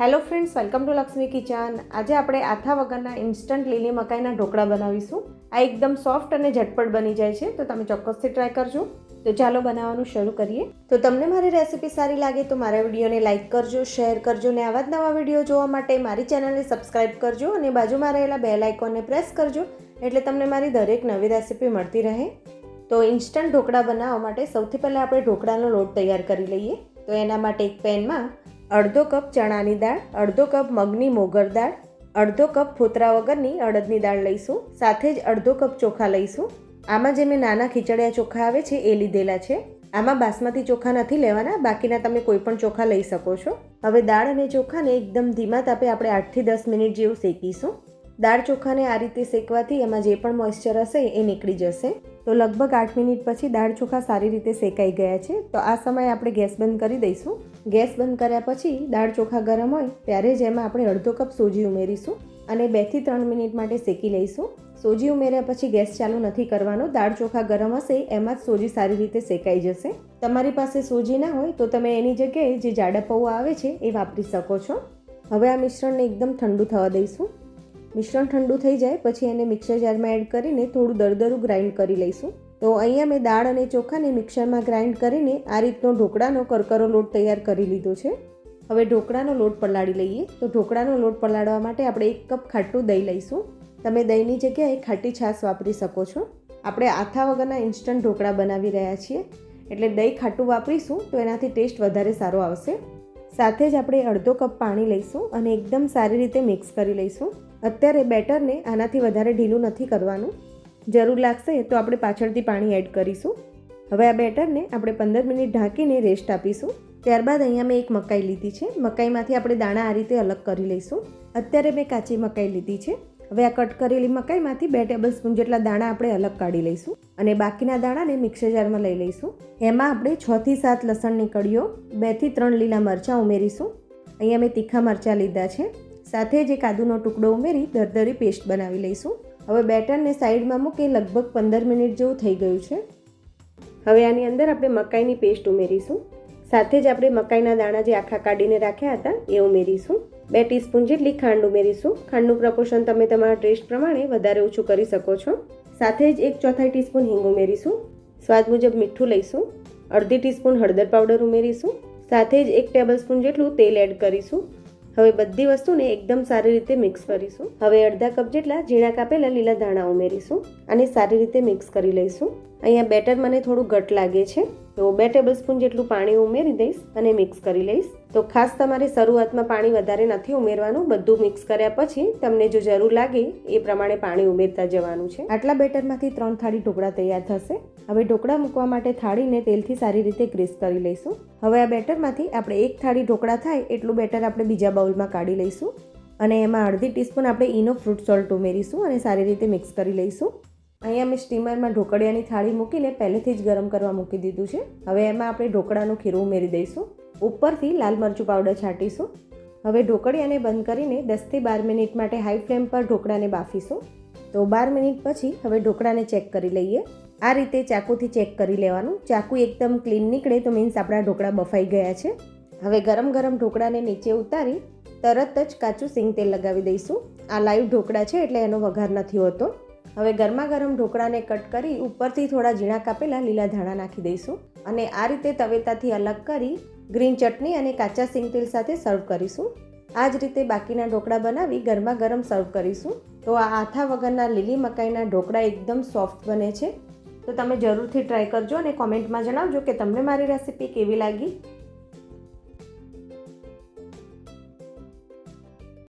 Hello friends welcome to Lakshmi kitchen આજે આપણે આથા વગરના ઇન્સ્ટન્ટ લીલી મકાઈના ઢોકળા બનાવીશું. આ એકદમ સોફ્ટ અને ઝટપટ બની જાય છે, તો તમે ચોક્કસથી ટ્રાય કરજો. તો ચાલો બનાવવાનું શરૂ કરીએ. તો તમને મારી રેસિપી સારી લાગે તો મારા વિડીયોને લાઇક કરજો શેર કરજો ને આવા જ નવા વીડિયો જોવા માટે મારી ચેનલને સબસ્ક્રાઇબ કરજો અને બાજુમાં રહેલા બેલ આઇકોનને પ્રેસ કરજો, એટલે તમને મારી દરેક નવી રેસિપી મળતી રહે. તો ઇન્સ્ટન્ટ ઢોકળા બનાવવા માટે સૌથી પહેલાં આપણે ઢોકળાનો લોટ તૈયાર કરી લઈએ. તો એના માટે એક પેનમાં અડધો કપ ચણાની દાળ, અડધો કપ મગની મોગર દાળ, અડધો કપ ફોતરા વગરની અડદની દાળ લઈશું, સાથે જ અડધો કપ ચોખા લઈશું. આમાં જે મેં નાના ખીચડિયા ચોખા આવે છે એ લીધેલા છે. આમાં બાસમતી ચોખા નથી લેવાના, બાકીના તમે કોઈ પણ ચોખા લઈ શકો છો. હવે દાળ અને ચોખાને એકદમ ધીમા તાપે આપણે આઠથી દસ મિનિટ જેવું શેકીશું. દાળ ચોખાને આ રીતે શેકવાથી એમાં જે પણ મોઇશ્ચર હશે એ નીકળી જશે. તો લગભગ આઠ મિનિટ પછી દાળ ચોખા સારી રીતે શેકાઈ ગયા છે. તો આ સમયે આપણે ગેસ બંધ કરી દઈશું. ગેસ બંધ કર્યા પછી દાળ ચોખા ગરમ હોય ત્યારે જ એમાં આપણે અડધો કપ સોજી ઉમેરીશું અને બેથી ત્રણ મિનિટ માટે શેકી લઈશું. સોજી ઉમેર્યા પછી ગેસ ચાલુ નથી કરવાનો. દાળ ચોખા ગરમ હશે એમાં જ સોજી સારી રીતે શેકાઈ જશે. તમારી પાસે સોજી ના હોય તો તમે એની જગ્યાએ જે જાડા પૌવા આવે છે એ વાપરી શકો છો. હવે આ મિશ્રણને એકદમ ઠંડુ થવા દઈશું. મિશ્રણ ઠંડુ થઈ જાય, પછી એને મિક્સર જારમાં એડ કરીને થોડું દરદરું ગ્રાઇન્ડ કરી લઈશું. તો અહીંયા મેં દાળ અને ચોખાને મિક્સરમાં ગ્રાઇન્ડ કરીને આ રીતનો ઢોકળાનો કરકરો લોટ તૈયાર કરી લીધો છે. હવે ઢોકળાનો લોટ પલાળી લઈએ. તો ઢોકળાનો લોટ પલાળવા માટે આપણે એક કપ ખાટું દહીં લઈશું. તમે દહીંની જગ્યાએ ખાટી છાશ વાપરી શકો છો. આપણે આથા વગરના ઇન્સ્ટન્ટ ઢોકળા બનાવી રહ્યા છીએ. એટલે દહીં ખાટું વાપરીશું તો એનાથી ટેસ્ટ વધારે સારો આવશે. સાથે જ આપણે અડધો કપ પાણી લઈશું અને એકદમ સારી રીતે મિક્સ કરી લઈશું. અત્યારે બેટરને આનાથી વધારે ઢીલું નથી કરવાનું. જરૂર લાગશે તો આપણે પાછળથી પાણી એડ કરીશું. હવે આ બેટરને આપણે પંદર મિનિટ ઢાંકીને રેસ્ટ આપીશું. ત્યારબાદ અહીંયા મેં એક મકાઈ લીધી છે. મકાઈમાંથી આપણે દાણા આ રીતે અલગ કરી લઈશું. અત્યારે મેં કાચી મકાઈ લીધી છે. હવે આ કટ કરેલી મકાઈમાંથી બે ટેબલ સ્પૂન જેટલા દાણા આપણે અલગ કાઢી લઈશું અને બાકીના દાણાને મિક્સર જારમાં લઈ લઈશું. એમાં આપણે છથી સાત લસણની કળીઓ બેથી ત્રણ લીલા મરચાં ઉમેરીશું. અહીંયા મેં તીખા મરચાં લીધા છે. સાથે જ એક આદુનો ટુકડો ઉમેરી દરદરી પેસ્ટ બનાવી લઈશું. હવે બેટરને સાઈડમાં મૂકી લગભગ પંદર મિનિટ જેવું થઈ ગયું છે. હવે આની અંદર આપણે મકાઈની પેસ્ટ ઉમેરીશું. સાથે જ આપણે મકાઈના દાણા જે આખા કાઢીને રાખ્યા હતા એ ઉમેરીશું. બે ટીસ્પૂન જેટલી ખાંડ ઉમેરીશું. ખાંડનું પ્રપોર્શન તમે તમારા ટેસ્ટ પ્રમાણે વધારે ઓછું કરી શકો છો. સાથે જ એક ચોથાઈ ટીસ્પૂન હિંગ ઉમેરીશું. સ્વાદ મુજબ મીઠું લઈશું. અડધી ટીસ્પૂન હળદર પાવડર ઉમેરીશું. સાથે જ એક ટેબલ સ્પૂન જેટલું તેલ એડ કરીશું. હવે બધી વસ્તુને એકદમ સારી રીતે મિક્સ કરીશું. હવે અડધા કપ જેટલા ઝીણા કાપેલા લીલા ધાણા ઉમેરીશું અને સારી રીતે મિક્સ કરી લઈશું. અહીંયા બેટર મને થોડું ઘટ લાગે છે. તો બે ટેબલ સ્પૂન જેટલું પાણી ઉમેરી દઈશ અને મિક્સ કરી લઈશ. તો ખાસ તમારે શરૂઆતમાં પાણી વધારે નથી ઉમેરવાનું. બધું મિક્સ કર્યા પછી તમને જો જરૂર લાગે એ પ્રમાણે પાણી ઉમેરતા જવાનું છે. આટલા બેટરમાંથી ત્રણ થાળી ઢોકળા તૈયાર થશે. હવે ઢોકળા મૂકવા માટે થાળીને તેલથી સારી રીતે ગ્રીસ કરી લઈશું. હવે આ બેટરમાંથી આપણે એક થાળી ઢોકળા થાય એટલું બેટર આપણે બીજા બાઉલમાં કાઢી લઈશું. અને એમાં અડધી ટીસ્પૂન આપણે ઈનો ફ્રૂટ સોલ્ટ ઉમેરીશું અને સારી રીતે મિક્સ કરી લઈશું. અહીંયા મેં સ્ટીમરમાં ઢોકળિયાની થાળી મૂકીને પહેલેથી જ ગરમ કરવા મૂકી દીધું છે. હવે એમાં આપણે ઢોકળાનું ખીરું ઉમેરી દઈશું. ઉપરથી લાલ મરચું પાવડર છાંટીશું. હવે ઢોકળિયાને બંધ કરીને દસથી બાર મિનિટ માટે હાઈ ફ્લેમ પર ઢોકળાને બાફીશું. તો બાર મિનિટ પછી હવે ઢોકળાને ચેક કરી લઈએ. આ રીતે ચાકુથી ચેક કરી લેવાનું. ચાકુ એકદમ ક્લીન નીકળે તો મીન્સ આપણા ઢોકળા બફાઈ ગયા છે. હવે ગરમ ગરમ ઢોકળાને નીચે ઉતારી તરત જ કાચું સિંગ તેલ લગાવી દઈશું. આ લાઈવ ઢોકળા છે એટલે એનો વઘાર નથી હોતો. હવે ગરમા ગરમ ઢોકળાને કટ કરી ઉપરથી થોડા ઝીણા કાપેલા લીલા ધાણા નાખી દઈશું અને આ રીતે તવેતાથી અલગ કરી ગ્રીન ચટણી અને કાચા સિંગ તેલ સાથે સર્વ કરીશું. આ જ રીતે બાકીના ઢોકળા બનાવી ગરમા ગરમ સર્વ કરીશું. તો આ આથા વગરના લીલી મકાઈના ઢોકળા એકદમ સોફ્ટ બને છે. તો તમે જરૂરથી ટ્રાય કરજો અને કોમેન્ટમાં જણાવજો કે તમને મારી રેસીપી કેવી લાગી.